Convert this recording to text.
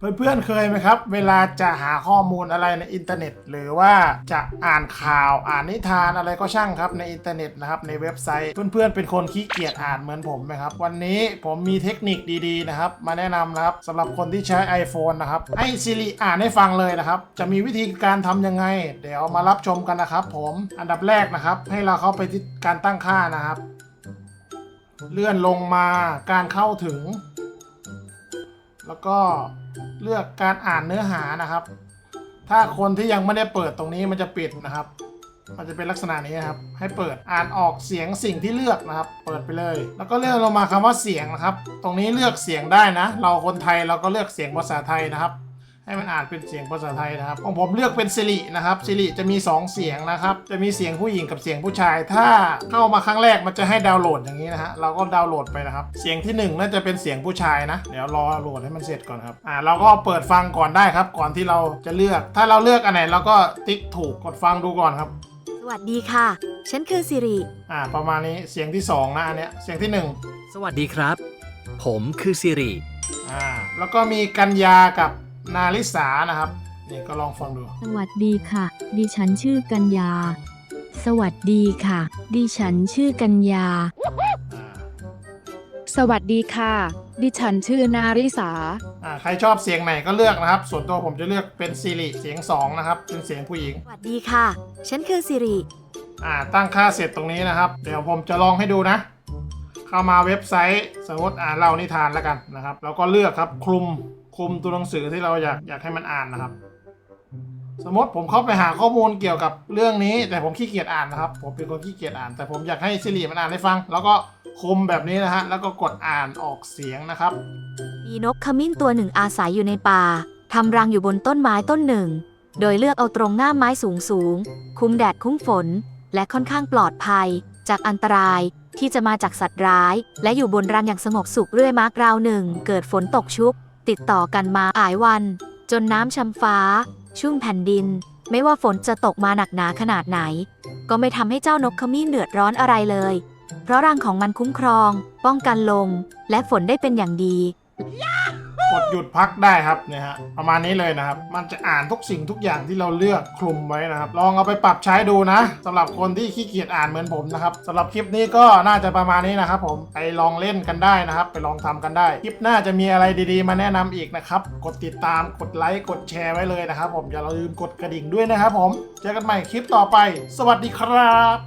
เพื่อนๆเคยไหมครับ เวลาจะหาข้อมูลอะไรในอินเทอร์เน็ต หรือว่าจะอ่านข่าวอ่านนิทานอะไรก็ช่างครับในอินเทอร์เน็ตนะครับในเว็บไซต์เพื่อนๆเป็นคนขี้เกียจอ่านเหมือนผมไหมครับ วันนี้ผมมีเทคนิคดีๆนะครับ มาแนะนำนะครับสำหรับคนที่ใช้ iPhone นะครับให้ Siri อ่านให้ฟังเลยนะครับ จะมีวิธีการทำยังไง เดี๋ยวมารับชมกันนะครับ ผมอันดับแรกนะครับ ให้เราเข้าไปที่การตั้งค่านะครับ เลื่อนลงมาการเข้าถึง แล้วก็ เลือกการอ่านเนื้อหานะครับ ถ้าคนที่ยังไม่ได้เปิดตรงนี้มันจะปิดนะครับ มันจะเป็นลักษณะนี้นะครับ ให้เปิดอ่านออกเสียงสิ่งที่เลือกนะครับ เปิดไปเลย แล้วก็เลือกลงมาคำว่าเสียงนะครับ ตรงนี้เลือกเสียงได้นะ เราคนไทยเราก็เลือกเสียงภาษาไทยนะครับ ให้มันอ่านเป็นเสียงภาษาไทยนะครับของผมเลือกเป็นสิรินะครับสิริจะมี 2 เสียงนะครับ จะมีเสียงผู้หญิงกับเสียงผู้ชาย ถ้าเข้ามาครั้งแรกมันจะให้ดาวน์โหลดอย่างนี้นะฮะเราก็ดาวน์โหลดไปนะครับ เสียงที่หนึ่งน่าจะเป็นเสียงผู้ชายนะ เดี๋ยวรอโหลดให้มันเสร็จก่อนครับอ่าเราก็เปิดฟังก่อนได้ครับ ก่อนที่เราจะเลือก ถ้าเราเลือกอันไหนเราก็ติ๊กถูกกดฟังดูก่อนครับ สวัสดีค่ะ ฉันคือสิริอ่า ประมาณนี้เสียงที่สองนะอันเนี้ยเสียงที่หนึ่งสวัสดีครับ ผมคือสิริอ่าแล้วก็มีกัญญากับ นาลิสานะครับนี่ก็ลองฟังดู สวัสดีค่ะ ดิฉันชื่อกัญญา สวัสดีค่ะ ดิฉันชื่อกัญญาอ่าสวัสดีค่ะ ดิฉันชื่อนาริสา อ่าใครชอบเสียงไหนก็เลือกนะครับ ส่วนตัวผมจะเลือกเป็นซีรีเสียง2นะครับ เป็นเสียงผู้หญิง สวัสดีค่ะ ฉันคือสิริ อ่าตั้งค่าเสร็จตรงนี้นะครับ เดี๋ยวผมจะลองให้ดูนะ เข้ามาเว็บไซต์สมมติอ่านเล่านิทานแล้วกันนะครับ แล้วก็เลือกครับคลุมคลุมตัวหนังสือที่เราอยากอยากให้มันอ่านนะครับ สมมติผมเข้าไปหาข้อมูลเกี่ยวกับเรื่องนี้ แต่ผมขี้เกียจอ่านนะครับ ผมเป็นคนขี้เกียจอ่าน แต่ผมอยากให้ซีรีมันอ่านให้ฟัง แล้วก็คุมแบบนี้นะฮะแล้วก็กดอ่านออกเสียงนะครับมีนกขมิ้นตัวหนึ่งอาศัยอยู่ในป่าทำรังอยู่บนต้นไม้ต้นหนึ่ง โดยเลือกเอาตรงหน้าไม้สูงสูง คุ้มแดดคุ้มฝน และค่อนข้างปลอดภัย จากอันตราย ที่จะมาจากสัตว์ร้าย และอยู่บนรังอย่างสงบสุขเรื่อยมากราวหนึ่ง เกิดฝนตกชุก ติดต่อกันมาหลายวัน จนน้ำชำฟ้า ชุ่มแผ่นดิน ไม่ว่าฝนจะตกมาหนักหนาขนาดไหน ก็ไม่ทำให้เจ้านกขมิ้นเดือดร้อนอะไรเลย เพราะรังของมันคุ้มครอง ป้องกันลม และฝนได้เป็นอย่างดี กดหยุดพักได้ครับเนี่ยฮะประมาณนี้เลยนะครับ มันจะอ่านทุกสิ่งทุกอย่างที่เราเลือกคลุมไว้นะครับ ลองเอาไปปรับใช้ดูนะสำหรับคนที่ขี้เกียจอ่านเหมือนผมนะครับสำหรับคลิปนี้ก็น่าจะประมาณนี้นะครับผมไปลองเล่นกันได้นะครับ ไปลองทำกันได้ คลิปหน้าจะมีอะไรดีๆ มาแนะนำอีกนะครับกดติดตามกดไลค์กดแชร์ไว้เลยนะครับ ผมอย่าลืมกดกระดิ่งด้วยนะครับ ผมเจอกันใหม่คลิปต่อไป สวัสดีครับ